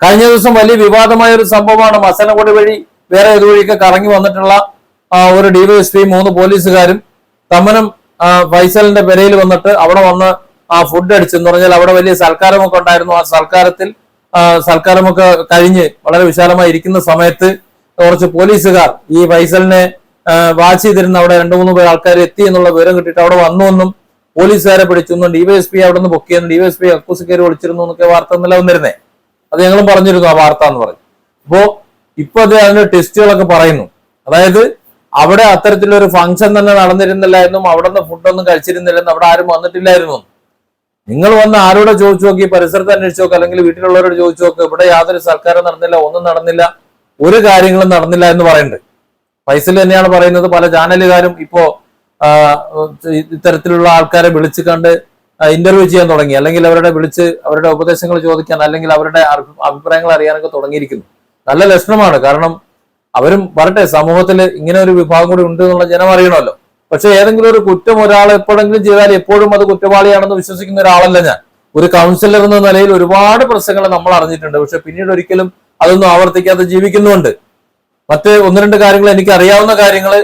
കഴിഞ്ഞ ദിവസം വലിയ വിവാദമായ ഒരു സംഭവമാണ് മസനഗുഡി വഴി വേറെ ഇതുവഴിയൊക്കെ കറങ്ങി വന്നിട്ടുള്ള ഒരു ഡിവൈഎസ്പി മൂന്ന് പോലീസുകാരും തമ്മനും ഫൈസലിന്റെ പെരയിൽ വന്നിട്ട് അവിടെ വന്ന് ആ ഫുഡ് അടിച്ചെന്ന് പറഞ്ഞാൽ അവിടെ വലിയ സൽക്കാരമൊക്കെ ഉണ്ടായിരുന്നു. ആ സൽക്കാരത്തിൽ സൽക്കാരമൊക്കെ കഴിഞ്ഞ് വളരെ വിശാലമായി ഇരിക്കുന്ന സമയത്ത് കുറച്ച് പോലീസുകാർ ഈ ഫൈസലിനെ വാച്ച് ചെയ്തിരുന്ന അവിടെ രണ്ടു മൂന്ന് പേർ ആൾക്കാർ എത്തി എന്നുള്ള വിവരം കിട്ടിയിട്ട് അവിടെ വന്നു എന്നും പോലീസുകാരെ പിടിച്ചു ഡിവൈഎസ്പി അവിടെ നിന്ന് പൊക്കിയെന്ന് ഡിവൈഎസ്പി അക്കൂസ് കയറി വിളിച്ചിരുന്നു എന്നൊക്കെ വാർത്ത നില വന്നിരുന്നേ. അത് ഞങ്ങൾ പറഞ്ഞിരുന്നു ആ വാർത്ത എന്ന് പറഞ്ഞു. അപ്പോ ഇപ്പൊ അത് അതിന്റെ ടെസ്റ്റുകളൊക്കെ പറയുന്നു. അതായത് അവിടെ അത്തരത്തിലൊരു ഫംഗ്ഷൻ തന്നെ നടന്നിരുന്നില്ല എന്നും അവിടെ നിന്ന് ഫുഡൊന്നും കഴിച്ചിരുന്നില്ലെന്നും അവിടെ ആരും വന്നിട്ടില്ലായിരുന്നു നിങ്ങൾ വന്ന് ആരോടെ ചോദിച്ചു നോക്കി പരിസരത്ത് അന്വേഷിച്ചു നോക്ക് അല്ലെങ്കിൽ വീട്ടിലുള്ളവരോട് ചോദിച്ചു നോക്ക് ഇവിടെ യാതൊരു സർക്കാരും നടന്നില്ല ഒന്നും നടന്നില്ല ഒരു കാര്യങ്ങളും നടന്നില്ല എന്ന് പറയുന്നുണ്ട്. ഫൈസൽ തന്നെയാണ് പറയുന്നത് പല ചാനലുകാരും ഇപ്പോ ഇത്തരത്തിലുള്ള ആൾക്കാരെ വിളിച്ചു കണ്ട് ഇന്റർവ്യൂ ചെയ്യാൻ തുടങ്ങി. അല്ലെങ്കിൽ അവരുടെ വിളിച്ച് അവരുടെ ഉപദേശങ്ങൾ ചോദിക്കാൻ അല്ലെങ്കിൽ അവരുടെ അഭിപ്രായങ്ങൾ അറിയാനൊക്കെ തുടങ്ങിയിരിക്കുന്നു. നല്ല ലക്ഷണമാണ്. കാരണം അവരും പറട്ടെ സമൂഹത്തിൽ ഇങ്ങനെ ഒരു വിഭാഗം കൂടി ഉണ്ട് എന്നുള്ള ജനം അറിയണമല്ലോ. പക്ഷെ ഏതെങ്കിലും ഒരു കുറ്റം ഒരാൾ എപ്പോഴെങ്കിലും ചെയ്താൽ എപ്പോഴും അത് കുറ്റവാളിയാണെന്ന് വിശ്വസിക്കുന്ന ഒരാളല്ല ഞാൻ. ഒരു കൗൺസിലർ എന്ന നിലയിൽ ഒരുപാട് പ്രശ്നങ്ങൾ നമ്മൾ അറിഞ്ഞിട്ടുണ്ട്. പക്ഷെ പിന്നീട് ഒരിക്കലും അതൊന്നും ആവർത്തിക്കാതെ ജീവിക്കുന്നുണ്ട് മറ്റ് ഒന്ന് രണ്ട് കാര്യങ്ങൾ എനിക്ക് അറിയാവുന്ന കാര്യങ്ങൾ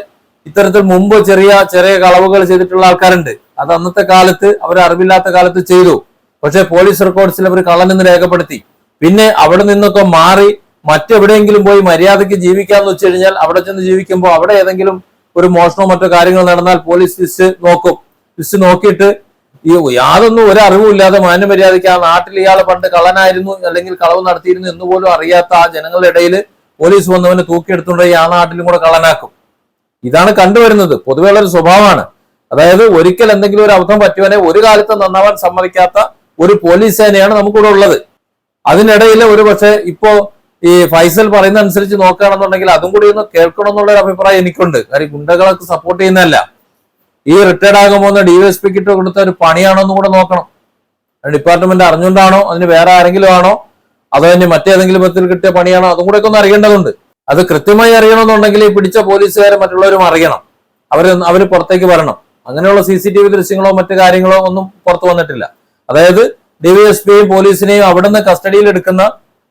ഇത്തരത്തിൽ മുമ്പ് ചെറിയ ചെറിയ കളവുകൾ ചെയ്തിട്ടുള്ള ആൾക്കാരുണ്ട്. അത് അന്നത്തെ കാലത്ത് അവർ അറിവില്ലാത്ത കാലത്ത് ചെയ്തു. പക്ഷെ പോലീസ് റെക്കോർഡ്സിൽ അവർ കള്ളനെന്ന് രേഖപ്പെടുത്തി. പിന്നെ അവിടെ നിന്നൊക്കെ മാറി മറ്റെവിടെയെങ്കിലും പോയി മര്യാദയ്ക്ക് ജീവിക്കാന്ന് വെച്ച് കഴിഞ്ഞാൽ അവിടെ ചെന്ന് ജീവിക്കുമ്പോൾ അവിടെ ഏതെങ്കിലും ഒരു മോഷണമോ മറ്റോ കാര്യങ്ങൾ നടന്നാൽ പോലീസ് ലിസ്റ്റ് നോക്കും. ലിസ്റ്റ് നോക്കിയിട്ട് ഈ യാതൊന്നും ഒരു അറിവുമില്ലാതെ മാന്യമര്യാദയ്ക്ക് ആ നാട്ടിൽ ഇയാൾ പണ്ട് കള്ളനായിരുന്നു അല്ലെങ്കിൽ കളവ് നടത്തിയിരുന്നു എന്ന് പോലും അറിയാത്ത ആ ജനങ്ങളുടെ ഇടയിൽ പോലീസ് വന്നവനെ തൂക്കിയെടുത്തുകൊണ്ട് ആ നാട്ടിലും കൂടെ കള്ളനാക്കും. ഇതാണ് കണ്ടുവരുന്നത്. പൊതുവെയുള്ള ഒരു സ്വഭാവമാണ്. അതായത് ഒരിക്കൽ എന്തെങ്കിലും ഒരു അബദ്ധം പറ്റുവാനെ ഒരു കാലത്ത് നന്നാവാൻ സമ്മതിക്കാത്ത ഒരു പോലീസ് സേനയാണ് നമുക്കിവിടെ ഉള്ളത്. അതിനിടയിൽ ഒരു പക്ഷേ ഇപ്പോ ഈ ഫൈസൽ പറയുന്ന അനുസരിച്ച് നോക്കുകയാണെന്നുണ്ടെങ്കിൽ അതും കൂടി ഒന്ന് കേൾക്കണം എന്നുള്ള ഒരു അഭിപ്രായം എനിക്കുണ്ട്. കാര്യം ഗുണ്ടകളൊക്കെ സപ്പോർട്ട് ചെയ്യുന്നതല്ല. ഈ റിട്ടയർഡ് ആകാൻ പോകുന്ന ഡിവൈഎസ്പിക്ക് ഇട്ട് കൊടുത്ത ഒരു പണിയാണോ എന്നും കൂടെ നോക്കണം. ഡിപ്പാർട്ട്മെന്റ് അറിഞ്ഞുകൊണ്ടാണോ? അതിന് വേറെ ആരെങ്കിലും ആണോ? അതോ ഇനി മറ്റേതെങ്കിലും വിധത്തിൽ കിട്ടിയ പണിയാണോ? അതും കൂടെ ഒന്ന് അറിയേണ്ടതുണ്ട്. അത് കൃത്യമായി അറിയണമെന്നുണ്ടെങ്കിൽ ഈ പിടിച്ച പോലീസുകാരെ മറ്റുള്ളവരും അറിയണം. അവർ അവർ പുറത്തേക്ക് വരണം. അങ്ങനെയുള്ള സി സി ടി വി ദൃശ്യങ്ങളോ മറ്റു കാര്യങ്ങളോ ഒന്നും പുറത്തു വന്നിട്ടില്ല. അതായത് ഡിവൈഎസ്പിയും പോലീസിനെയും അവിടുന്ന് കസ്റ്റഡിയിൽ എടുക്കുന്ന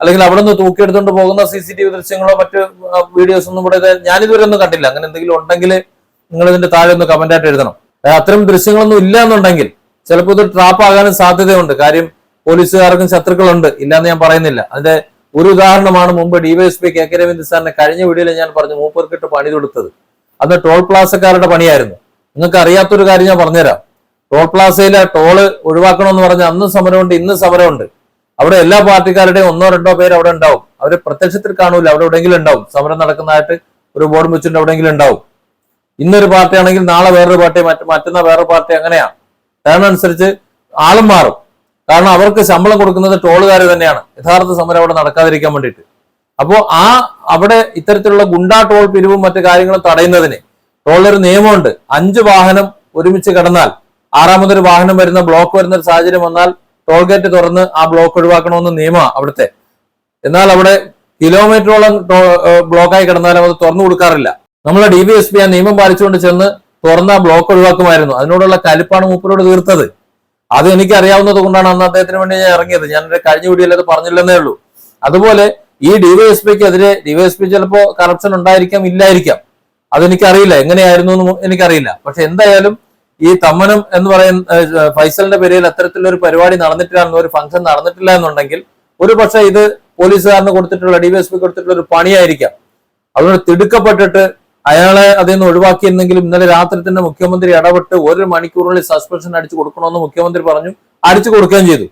അല്ലെങ്കിൽ അവിടുന്ന് തൂക്കിയെടുത്തുകൊണ്ട് പോകുന്ന സി സി ടി വി ദൃശ്യങ്ങളോ മറ്റ് വീഡിയോസ് ഒന്നും ഇത് ഞാനിതുവരെ ഒന്നും കണ്ടില്ല. അങ്ങനെ എന്തെങ്കിലും ഉണ്ടെങ്കിൽ നിങ്ങൾ ഇതിന്റെ താഴെ ഒന്ന് കമന്റ് ആയിട്ട് എഴുതണം. അത്തരം ദൃശ്യങ്ങളൊന്നും ഇല്ല എന്നുണ്ടെങ്കിൽ ചിലപ്പോൾ ഇത് ട്രാപ്പ് ആകാനും സാധ്യതയുണ്ട്. കാര്യം പോലീസുകാർക്കും ശത്രുക്കളുണ്ട്. ഇല്ലാന്ന് ഞാൻ പറയുന്നില്ല. അതിന്റെ ഒരു ഉദാഹരണമാണ് മുമ്പ് ഡിവൈഎസ്പി കെ കെ രവീന്ദ്ര സാറിനെ കഴിഞ്ഞ വീഡിയോയിൽ ഞാൻ പറഞ്ഞു മൂപ്പർക്കിട്ട് പണി കൊടുത്തത്. അന്ന് ടോൾ പ്ലാസക്കാരുടെ പണിയായിരുന്നു. നിങ്ങൾക്ക് അറിയാത്തൊരു കാര്യം ഞാൻ പറഞ്ഞുതരാം. ടോൾ പ്ലാസയിലെ ടോൾ ഒഴിവാക്കണമെന്ന് പറഞ്ഞ അന്ന് സമരമുണ്ട് ഇന്ന് സമരമുണ്ട്. അവിടെ എല്ലാ പാർട്ടിക്കാരുടെയും ഒന്നോ രണ്ടോ പേര് അവിടെ ഉണ്ടാവും. അവർ പ്രത്യക്ഷത്തിൽ കാണൂല അവിടെ എവിടെയെങ്കിലും ഉണ്ടാവും. സമരം നടക്കുന്നതായിട്ട് ഒരു ബോർഡ് വെച്ചിട്ട് എവിടെയെങ്കിലും ഉണ്ടാവും. ഇന്നൊരു പാർട്ടി ആണെങ്കിൽ നാളെ വേറൊരു പാർട്ടി മറ്റ് മറ്റന്നാ വേറൊരു പാർട്ടി അങ്ങനെയാ. കാരണം അനുസരിച്ച് ആളും മാറും. കാരണം അവർക്ക് ശമ്പളം കൊടുക്കുന്നത് ടോളുകാർ തന്നെയാണ്. യഥാർത്ഥ സമരം അവിടെ നടക്കാതിരിക്കാൻ വേണ്ടിയിട്ട്. അപ്പോ ആ അവിടെ ഇത്തരത്തിലുള്ള ഗുണ്ടാ ടോൾ പിരിവും മറ്റു കാര്യങ്ങളും തടയുന്നതിന് ടോളിലൊരു നിയമമുണ്ട്. അഞ്ച് വാഹനം ഒരുമിച്ച് കടന്നാൽ ആറാമതൊരു വാഹനം വരുന്ന ബ്ലോക്ക് വരുന്ന ഒരു സാഹചര്യം വന്നാൽ ടോൾ ഗേറ്റ് തുറന്ന് ആ ബ്ലോക്ക് ഒഴിവാക്കണമെന്ന് നിയമമാണ് അവിടുത്തെ. എന്നാൽ അവിടെ കിലോമീറ്ററോളം ബ്ലോക്കായി കിടന്നാലും അത് തുറന്നു കൊടുക്കാറില്ല. നമ്മളെ ഡി ബി എസ് പി ആ നിയമം പാലിച്ചുകൊണ്ട് ചെന്ന് തുറന്ന ബ്ലോക്ക് ഒഴിവാക്കുമായിരുന്നു. അതിനോടുള്ള കലിപ്പാണ് മൂപ്പരോട് തീർത്തത്. അത് എനിക്ക് അറിയാവുന്നത് കൊണ്ടാണ് അന്ന് അദ്ദേഹത്തിന് വേണ്ടി ഞാൻ ഇറങ്ങിയത്. ഞാൻ കഴിഞ്ഞ വീഡിയോയിൽ അത് പറഞ്ഞില്ലെന്നേ ഉള്ളൂ. അതുപോലെ ഈ ഡിവൈഎസ്പിക്കെതിരെ ഡിവൈഎസ്പി ചിലപ്പോ കറപ്ഷൻ ഉണ്ടായിരിക്കാം ഇല്ലായിരിക്കാം. അതെനിക്കറിയില്ല. എങ്ങനെയായിരുന്നു എന്ന് എനിക്കറിയില്ല. പക്ഷെ എന്തായാലും ഈ തമ്മനം എന്ന് പറയുന്ന ഫൈസലിന്റെ പേരിൽ അത്തരത്തിലുള്ള ഒരു പരിപാടി നടന്നിട്ടില്ല എന്ന ഒരു ഫംഗ്ഷൻ നടന്നിട്ടില്ല എന്നുണ്ടെങ്കിൽ ഒരു പക്ഷെ ഇത് പോലീസുകാരന് കൊടുത്തിട്ടുള്ള ഡിവൈഎസ്പി കൊടുത്തിട്ടുള്ള ഒരു പണിയായിരിക്കാം. അതുകൊണ്ട് തിടുക്കപ്പെട്ടിട്ട് അയാളെ അതിൽ നിന്ന് ഒഴിവാക്കിയിരുന്നെങ്കിലും ഇന്നലെ രാത്രി തന്നെ മുഖ്യമന്ത്രി ഇടപെട്ട് ഒരു മണിക്കൂറിനുള്ളിൽ സസ്പെൻഷൻ അടിച്ചു കൊടുക്കണമെന്ന് മുഖ്യമന്ത്രി പറഞ്ഞു അടിച്ചു കൊടുക്കുകയും ചെയ്തു.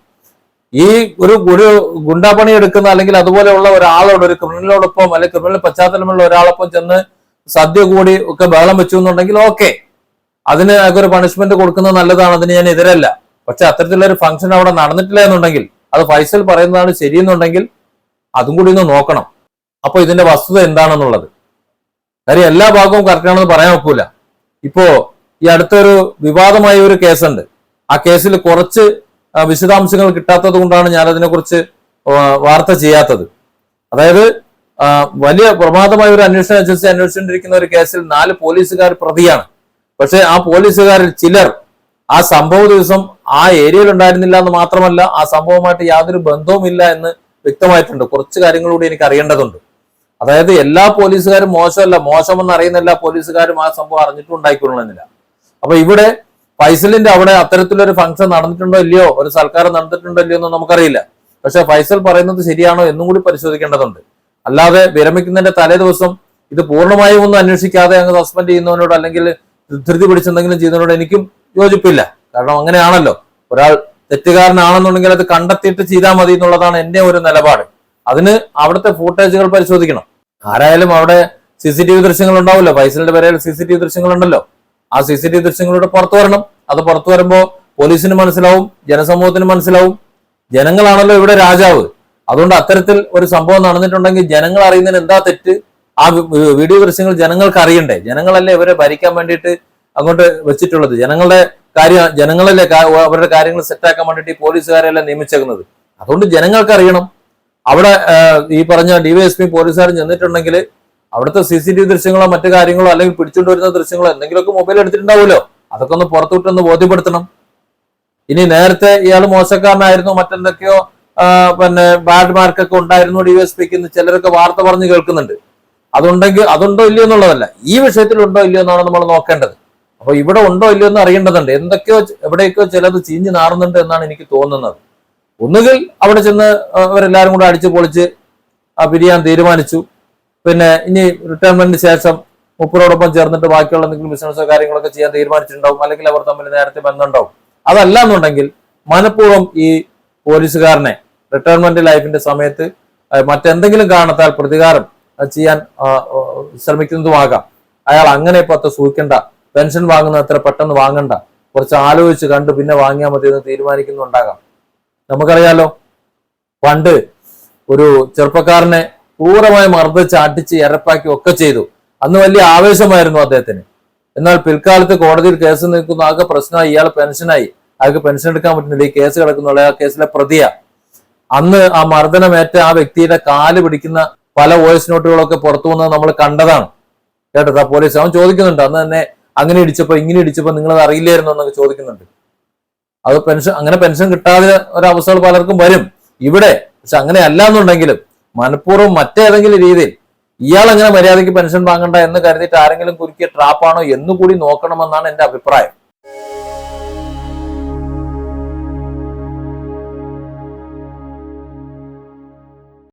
ഈ ഒരു ഒരു ഗുണ്ടാപ്പണി എടുക്കുന്ന അല്ലെങ്കിൽ അതുപോലെയുള്ള ഒരാളോട് ഒരു ക്രിമിനലോടൊപ്പം അല്ലെങ്കിൽ ക്രിമിനൽ പശ്ചാത്തലമുള്ള ഒരാളൊപ്പം ചെന്ന് സദ്യ കൂടി ഒക്കെ ബഹളം വെച്ചു എന്നുണ്ടെങ്കിൽ ഓക്കെ അതിന് ഒരു പണിഷ്മെന്റ് കൊടുക്കുന്നത് നല്ലതാണ് അതിന് ഞാൻ എതിരല്ല. പക്ഷെ അത്തരത്തിലുള്ള ഒരു ഫംഗ്ഷൻ അവിടെ നടന്നിട്ടില്ല എന്നുണ്ടെങ്കിൽ അത് ഫൈസൽ പറയുന്നതാണ് ശരിയെന്നുണ്ടെങ്കിൽ അതും കൂടി ഒന്ന് നോക്കണം. അപ്പോൾ ഇതിന്റെ വസ്തുത എന്താണെന്നുള്ളത്? കാര്യം എല്ലാ ഭാഗവും കറക്റ്റ് ആണെന്ന് പറയാൻ ഒക്കൂല. ഇപ്പോ ഈ അടുത്തൊരു വിവാദമായ ഒരു കേസുണ്ട്. ആ കേസിൽ കുറച്ച് വിശദാംശങ്ങൾ കിട്ടാത്തത് കൊണ്ടാണ് ഞാൻ അതിനെക്കുറിച്ച് വാർത്ത ചെയ്യാത്തത്. അതായത് വലിയ പ്രമാദമായ ഒരു അന്വേഷണ ഏജൻസി അന്വേഷിച്ചുകൊണ്ടിരിക്കുന്ന ഒരു കേസിൽ നാല് പോലീസുകാർ പ്രതിയാണ്. പക്ഷെ ആ പോലീസുകാരിൽ ചിലർ ആ സംഭവ ദിവസം ആ ഏരിയയിൽ ഉണ്ടായിരുന്നില്ല എന്ന് മാത്രമല്ല ആ സംഭവമായിട്ട് യാതൊരു ബന്ധവുമില്ല എന്ന് വ്യക്തമായിട്ടുണ്ട്. കുറച്ച് കാര്യങ്ങൾ കൂടി എനിക്ക് അറിയേണ്ടതുണ്ട്. അതായത് എല്ലാ പോലീസുകാരും മോശമല്ല മോശമെന്ന് അറിയുന്ന എല്ലാ പോലീസുകാരും ആ സംഭവം അറിഞ്ഞിട്ടുണ്ടായിക്കൊള്ളുന്നില്ല അപ്പൊ ഇവിടെ ഫൈസലിന്റെ അവിടെ അത്തരത്തിലൊരു ഫംഗ്ഷൻ നടന്നിട്ടുണ്ടോ ഇല്ലയോ? ഒരു സൽക്കാരം നടന്നിട്ടുണ്ടോ ഇല്ലയോ എന്ന് നമുക്കറിയില്ല. പക്ഷെ ഫൈസൽ പറയുന്നത് ശരിയാണോ എന്നും കൂടി പരിശോധിക്കേണ്ടതുണ്ട്. അല്ലാതെ വിരമിക്കുന്നതിന്റെ തലേ ദിവസം ഇത് പൂർണമായും ഒന്നും അന്വേഷിക്കാതെ അങ്ങ് സസ്പെൻഡ് ചെയ്യുന്നവനോട് അല്ലെങ്കിൽ ധൃതി പിടിച്ചെന്തെങ്കിലും ചെയ്യുന്നതിനോട് എനിക്കും യോജിപ്പില്ല. കാരണം അങ്ങനെയാണല്ലോ. ഒരാൾ തെറ്റുകാരനാണെന്നുണ്ടെങ്കിൽ അത് കണ്ടെത്തിയിട്ട് ചെയ്താൽ മതി എന്നുള്ളതാണ് എന്റെ ഒരു നിലപാട്. അതിന് അവിടുത്തെ ഫൂട്ടേജുകൾ പരിശോധിക്കണം. ആരായാലും അവിടെ സി സി ടി വി ദൃശ്യങ്ങൾ ഉണ്ടാവുമല്ലോ. ഫൈസലിന്റെ പേരിൽ സി സി ടി വി ദൃശ്യങ്ങളുണ്ടല്ലോ ആ സി സി ടി വി ദൃശ്യങ്ങളുടെ പുറത്തു വരണം. അത് പുറത്തു വരുമ്പോൾ പോലീസിന് മനസ്സിലാവും ജനസമൂഹത്തിന് മനസ്സിലാവും. ജനങ്ങളാണല്ലോ ഇവിടെ രാജാവ്. അതുകൊണ്ട് അത്തരത്തിൽ ഒരു സംഭവം നടന്നിട്ടുണ്ടെങ്കിൽ ജനങ്ങൾ അറിയുന്നതിന് എന്താ തെറ്റ്? ആ വീഡിയോ ദൃശ്യങ്ങൾ ജനങ്ങൾക്ക് അറിയണ്ടേ? ജനങ്ങളല്ലേ ഇവരെ ഭരിക്കാൻ വേണ്ടിയിട്ട് അങ്ങോട്ട് വെച്ചിട്ടുള്ളത്? ജനങ്ങളുടെ കാര്യം ജനങ്ങളല്ലേ അവരുടെ കാര്യങ്ങൾ സെറ്റാക്കാൻ വേണ്ടിയിട്ട് ഈ പോലീസുകാരെല്ലാം നിയമിച്ചേക്കുന്നത്? അതുകൊണ്ട് ജനങ്ങൾക്ക് അറിയണം. അവിടെ ഈ പറഞ്ഞ ഡിവൈഎസ്പി പോലീസുകാർ ചെന്നിട്ടുണ്ടെങ്കിൽ അവിടുത്തെ സി സി ടി വി ദൃശ്യങ്ങളോ മറ്റു കാര്യങ്ങളോ അല്ലെങ്കിൽ പിടിച്ചുകൊണ്ട് വരുന്ന ദൃശ്യങ്ങളോ എന്തെങ്കിലുമൊക്കെ മൊബൈൽ എടുത്തിട്ടുണ്ടാവുമല്ലോ? അതൊക്കെ ഒന്ന് പുറത്തുവിട്ടൊന്ന് ബോധ്യപ്പെടുത്തണം. ഇനി നേരത്തെ ഇയാൾ മോശക്കാരനായിരുന്നു മറ്റെന്തൊക്കെയോ പിന്നെ ബാഡ് മാർക്കൊക്കെ ഉണ്ടായിരുന്നു ഡി എസ് പിക്ക് എന്ന് ചിലരൊക്കെ വാർത്ത പറഞ്ഞ് കേൾക്കുന്നുണ്ട്. അതുണ്ടെങ്കിൽ അതുണ്ടോ ഇല്ലയോ എന്നുള്ളതല്ല. ഈ വിഷയത്തിൽ ഉണ്ടോ ഇല്ലയോ എന്നാണ് നമ്മൾ നോക്കേണ്ടത്. അപ്പൊ ഇവിടെ ഉണ്ടോ ഇല്ലയോ എന്ന് അറിയേണ്ടതുണ്ട്. എന്തൊക്കെയോ എവിടെയൊക്കെയോ ചിലത് ചീഞ്ഞ് നാറുന്നുണ്ട് എന്നാണ് എനിക്ക് തോന്നുന്നത്. ഒന്നുകിൽ അവിടെ ചെന്ന് അവരെല്ലാരും കൂടെ അടിച്ചു പൊളിച്ച് പിരിയാൻ തീരുമാനിച്ചു. പിന്നെ ഇനി റിട്ടയർമെന്റിന് ശേഷം മുപ്പരോടൊപ്പം ചേർന്നിട്ട് ബാക്കിയുള്ള എന്തെങ്കിലും ബിസിനസ്സോ കാര്യങ്ങളൊക്കെ ചെയ്യാൻ തീരുമാനിച്ചിട്ടുണ്ടാവും. അല്ലെങ്കിൽ അവർ തമ്മിൽ നേരത്തെ ബന്ധമുണ്ടാവും. അതല്ല എന്നുണ്ടെങ്കിൽ മനഃപൂർവം ഈ പോലീസുകാരനെ റിട്ടയർമെന്റ് ലൈഫിന്റെ സമയത്ത് മറ്റെന്തെങ്കിലും കാരണത്താൽ പ്രതികാരം ചെയ്യാൻ ശ്രമിക്കുന്നതുമാകാം. അയാൾ അങ്ങനെ ഇപ്പൊ അത്ര സൂക്ഷിക്കണ്ട. പെൻഷൻ വാങ്ങുന്ന അത്ര പെട്ടെന്ന് വാങ്ങണ്ട. കുറച്ച് ആലോചിച്ച് കണ്ട് പിന്നെ വാങ്ങിയാൽ മതി എന്ന് തീരുമാനിക്കുന്നുണ്ടാകാം. നമുക്കറിയാലോ പണ്ട് ഒരു ചെറുപ്പക്കാരനെ ക്രൂരമായി മർദ്ദിച്ച് അടിച്ച് ഇരപ്പാക്കി ഒക്കെ ചെയ്തു. അന്ന് വലിയ ആവേശമായിരുന്നു അദ്ദേഹത്തിന്. എന്നാൽ പിൽക്കാലത്ത് കോടതിയിൽ കേസ് നിൽക്കുന്ന ആകെ പ്രശ്നമായി. ഇയാൾ പെൻഷനായി. അയാൾക്ക് പെൻഷൻ എടുക്കാൻ പറ്റുന്നില്ല. ഈ കേസ് കിടക്കുന്നുള്ള ആ കേസിലെ പ്രതിയാ. അന്ന് ആ മർദ്ദനമേറ്റ ആ വ്യക്തിയുടെ കാൽ പിടിക്കുന്ന പല വോയിസ് നോട്ടുകളൊക്കെ പുറത്തു വന്നത് നമ്മൾ കണ്ടതാണ്. കേട്ടത് ആ പോലീസ് അവൻ ചോദിക്കുന്നുണ്ട്. അന്ന് തന്നെ അങ്ങനെ ഇടിച്ചപ്പോ ഇങ്ങനെ ഇടിച്ചപ്പോ നിങ്ങളത് അറിയില്ലായിരുന്നു എന്നൊക്കെ ചോദിക്കുന്നുണ്ട്. അത് പെൻഷൻ അങ്ങനെ പെൻഷൻ കിട്ടാതെ ഒരവസ്ഥകൾ പലർക്കും വരും. ഇവിടെ പക്ഷെ അങ്ങനെ അല്ല എന്നുണ്ടെങ്കിലും മനഃപൂർവം മറ്റേതെങ്കിലും രീതിയിൽ ഇയാൾ അങ്ങനെ മര്യാദയ്ക്ക് പെൻഷൻ വാങ്ങണ്ട എന്ന് കരുതിയിട്ട് ആരെങ്കിലും കുരുക്കിയ ട്രാപ്പാണോ എന്നുകൂടി നോക്കണമെന്നാണ് എന്റെ അഭിപ്രായം.